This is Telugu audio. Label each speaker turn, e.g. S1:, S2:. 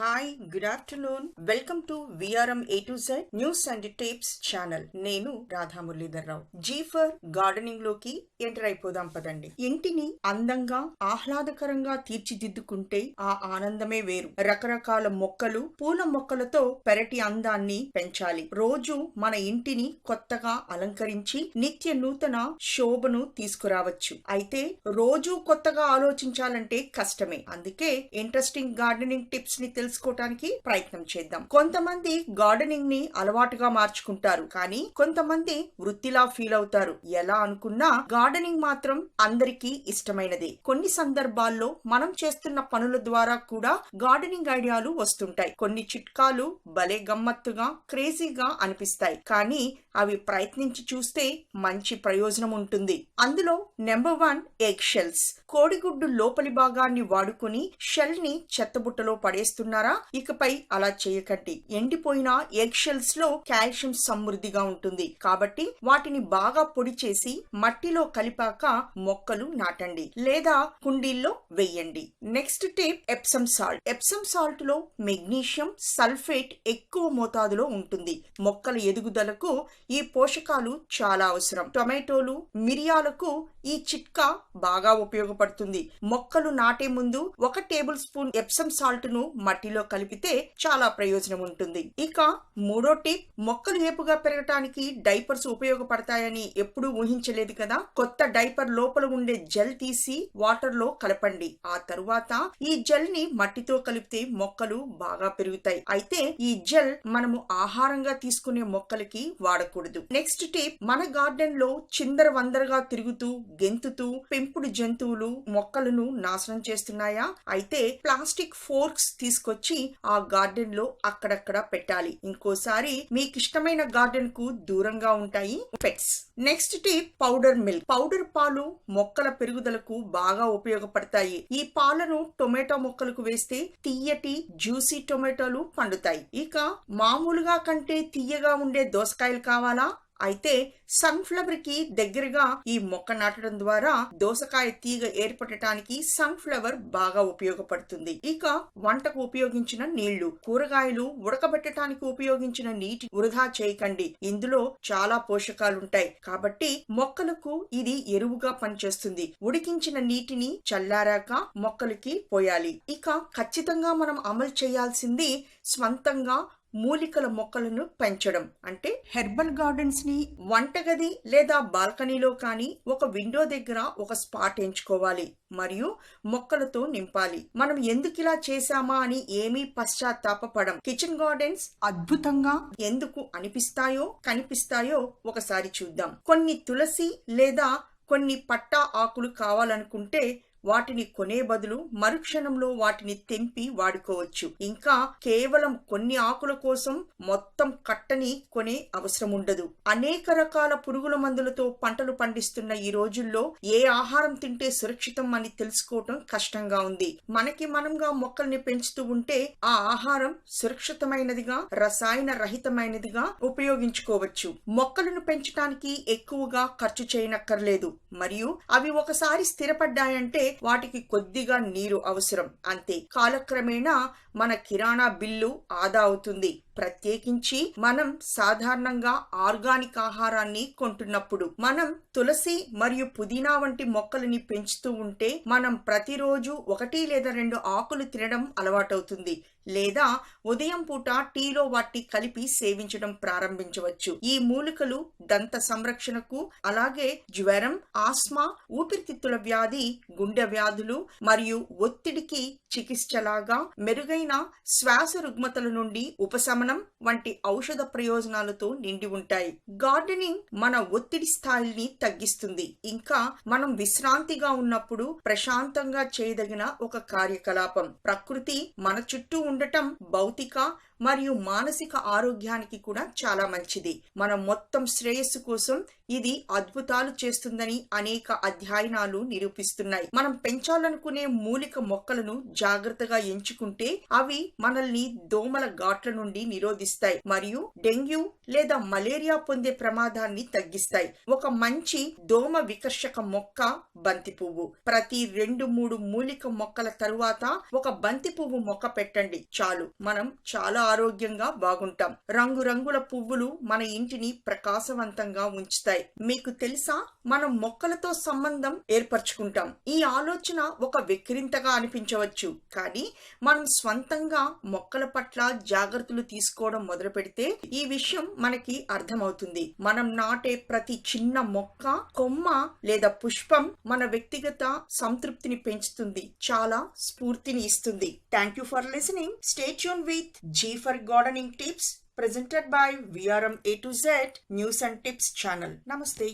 S1: Hi good afternoon welcome to VRM A to Z news and tips channel నేను రాధా మురళీధర్రావు జీ ఫర్ గార్డెనింగ్లోకి ఎంటర్ అయిపోదాం పదండి. ఇంటిని అందంగా ఆహ్లాదకరంగా తీర్చిదిద్దుకుంటే ఆ ఆనందమే వేరు. రకరకాల మొక్కలు పూల మొక్కలతో పెరటి అందాన్ని పెంచాలి. రోజు మన ఇంటిని కొత్తగా అలంకరించి నిత్య నూతన శోభను తీసుకురావచ్చు. అయితే రోజు కొత్తగా ఆలోచించాలంటే కష్టమే. అందుకే ఇంట్రెస్టింగ్ గార్డెనింగ్ టిప్స్ని తెలుసుకోవటానికి ప్రయత్నం చేద్దాం. కొంతమంది గార్డెనింగ్ని అలవాటుగా మార్చుకుంటారు. కానీ కొంతమంది వృత్తిలా ఫీల్ అవుతారు. ఎలా అనుకున్నా గార్డెనింగ్ మాత్రం అందరికీ ఇష్టమైనదే. కొన్ని సందర్భాల్లో మనం చేస్తున్న పనుల ద్వారా కూడా గార్డెనింగ్ ఐడియాలు వస్తుంటాయి. కొన్ని చిట్కాలు భలే గమ్మత్తుగా క్రేజీగా అనిపిస్తాయి. కానీ అవి ప్రయత్నించి చూస్తే మంచి ప్రయోజనం ఉంటుంది. అందులో నెంబర్ వన్ ఎగ్ షెల్స్. కోడిగుడ్డు లోపలి భాగాన్ని వాడుకుని షెల్ని చెత్తబుట్టలో పడేస్తున్నారు. ఇకపై అలా చేయకండి. ఎండిపోయిన ఎగ్ షెల్స్లో కాల్షియం సమృద్ధిగా ఉంటుంది. కాబట్టి వాటిని బాగా పొడి చేసి మట్టిలో కలిపాక మొక్కలు నాటండి. లేదా కుండీల్లో వెయ్యండి next tip Epsom salt Epsom సాల్ట్లో magnesium sulphate ఎక్కువ మోతాదులో ఉంటుంది. మొక్కల ఎదుగుదలకు ఈ పోషకాలు చాలా అవసరం. టొమాటోలు మిరియాలకు ఈ చిట్కా బాగా ఉపయోగపడుతుంది. మొక్కలు నాటే ముందు ఒక టేబుల్ స్పూన్ ఎప్సమ్ సాల్ట్ను వాటిలో కలిపితే చాలా ప్రయోజనం ఉంటుంది. ఇక మూడో టిప్ మొక్కలు ఏపుగా పెరగటానికి డైపర్స్ ఉపయోగపడతాయని ఎప్పుడూ ఊహించలేదు కదా? కొత్త డైపర్ లోపల ఉండే జెల్ తీసి వాటర్లో కలపండి. ఆ తరువాత ఈ జెల్ని మట్టితో కలిపితే మొక్కలు బాగా పెరుగుతాయి. అయితే ఈ జెల్ మనము ఆహారంగా తీసుకునే మొక్కలకి వాడకూడదు. నెక్స్ట్ టిప్ మన గార్డెన్లో చిందర వందరగా తిరుగుతూ గెంతుతూ పెంపుడు జంతువులు మొక్కలను నాశనం చేస్తున్నాయా? అయితే ప్లాస్టిక్ ఫోర్క్స్ తీసుకొచ్చి ఆ గార్డెన్లో అక్కడక్కడ పెట్టాలి. ఇంకోసారి మీకు ఇష్టమైన గార్డెన్కు దూరంగా ఉంటాయి pets. Next tip powder milk. Powder పాలు మొక్కల పెరుగుదలకు బాగా ఉపయోగపడతాయి. ఈ పాలను టొమాటో మొక్కలకు వేస్తే తీయటి జ్యూసీ టొమాటోలు పండుతాయి. ఇక మామూలుగా కంటే తీయగా ఉండే దోసకాయలు కావాలా? అయితే సన్ఫ్లవర్కి దగ్గరగా ఈ మొక్క నాటడం ద్వారా దోసకాయ తీగ ఏర్పడటానికి సన్ఫ్లవర్ బాగా ఉపయోగపడుతుంది. ఇక వంటకు ఉపయోగించిన నీళ్ళు కూరగాయలు ఉడకబెట్టడానికి ఉపయోగించిన నీటి వృధా చేయకండి. ఇందులో చాలా పోషకాలుంటాయి. కాబట్టి మొక్కలకు ఇది ఎరువుగా పనిచేస్తుంది. ఉడికించిన నీటిని చల్లారాక మొక్కలకి పోయాలి. ఇక ఖచ్చితంగా మనం అమలు చేయాల్సింది స్వంతంగా మూలికల మొక్కలను పెంచడం. అంటే హెర్బల్ గార్డెన్స్ని వంటగది లేదా బాల్కనీలో కానీ ఒక విండో దగ్గర ఒక స్పాట్ ఎంచుకోవాలి. మరియు మొక్కలతో నింపాలి. మనం ఎందుకు ఇలా చేశామా అని ఏమీ పశ్చాత్తాపడం కిచెన్ గార్డెన్స్ అద్భుతంగా ఎందుకు అనిపిస్తాయో కనిపిస్తాయో ఒకసారి చూద్దాం. కొన్ని తులసి లేదా కొన్ని పట్టా ఆకులు కావాలనుకుంటే వాటిని కొనే బదులు మరుక్షణంలో వాటిని తెంపి వాడుకోవచ్చు. ఇంకా కేవలం కొన్ని ఆకుల కోసం మొత్తం కట్టని కొనే అవసరం ఉండదు. అనేక రకాల పురుగుల మందులతో పంటలు పండిస్తున్న ఈ రోజుల్లో ఏ ఆహారం తింటే సురక్షితం అని తెలుసుకోవటం కష్టంగా ఉంది. మనకి మనంగా మొక్కల్ని పెంచుతూ ఉంటే ఆ ఆహారం సురక్షితమైనదిగా రసాయన రహితమైనదిగా ఉపయోగించుకోవచ్చు. మొక్కలను పెంచడానికి ఎక్కువగా ఖర్చు చేయనక్కర్లేదు. మరియు అవి ఒకసారి స్థిరపడ్డాయంటే వాటికి కొద్దిగా నీరు అవసరం. అంతే. కాలక్రమేణా మన కిరాణా బిల్లు ఆదా అవుతుంది. ప్రత్యేకించి మనం సాధారణంగా ఆర్గానిక్ ఆహారాన్ని కొంటున్నప్పుడు. మనం తులసి మరియు పుదీనా వంటి మొక్కలని పెంచుతూ ఉంటే మనం ప్రతిరోజు ఒకటి లేదా రెండు ఆకులు తినడం అలవాటవుతుంది. లేదా ఉదయం పూట టీలో వాటి కలిపి సేవించడం ప్రారంభించవచ్చు. ఈ మూలికలు దంత సంరక్షణకు అలాగే జ్వరం ఆస్మా ఊపిరితిత్తుల వ్యాధి గుండె వ్యాధులు మరియు ఒత్తిడికి చికిత్సలాగా మెరుగైన శ్వాస రుగ్మతల నుండి ఉపశమనం వంటి ఔషధ ప్రయోజనాలతో నిండి ఉంటాయి. గార్డెనింగ్ మన ఒత్తిడి స్థాయిని తగ్గిస్తుంది. ఇంకా మనం విశ్రాంతిగా ఉన్నప్పుడు ప్రశాంతంగా చేయదగిన ఒక కార్యకలాపం. ప్రకృతి మన చుట్టూ ఉండటం భౌతిక మరియు మానసిక ఆరోగ్యానికి కూడా చాలా మంచిది. మన మొత్తం శ్రేయస్సు కోసం ఇది అద్భుతాలు చేస్తుందని అనేక అధ్యయనాలు నిరూపిస్తున్నాయి. మనం పెంచాలనుకునే మూలిక మొక్కలను జాగ్రత్తగా ఎంచుకుంటే అవి మనల్ని దోమల ఘాట్ల నుండి నిరోధిస్తాయి మరియు డెంగ్యూ లేదా మలేరియా పొందే ప్రమాదాన్ని తగ్గిస్తాయి. ఒక మంచి దోమ వికర్షక మొక్క బంతి పువ్వు. ప్రతి రెండు మూడు మూలిక మొక్కల తరువాత ఒక బంతి పువ్వు మొక్క పెట్టండి. చాలు. మనం చాలా ఆరోగ్యంగా బాగుంటాం. రంగురంగుల పువ్వులు మన ఇంటిని ప్రకాశవంతంగా ఉంచుతాయి. మీకు తెలుసా? మనం మొక్కలతో సంబంధం ఏర్పరచుకుంటాం. ఈ ఆలోచన ఒక విక్రింతగా అనిపించవచ్చు. కానీ మనం స్వంతంగా మొక్కల పట్ల జాగ్రత్తలు తీసుకోవడం మొదలు పెడితే ఈ విషయం మనకి అర్థమవుతుంది. మనం నాటే ప్రతి చిన్న మొక్క కొమ్మ లేదా పుష్పం మన వ్యక్తిగత సంతృప్తిని పెంచుతుంది. చాలా స్ఫూర్తిని ఇస్తుంది. Thank you for listening stay tuned with G for gardening tips presented by VRM A to Z News and Tips channel. Namaste.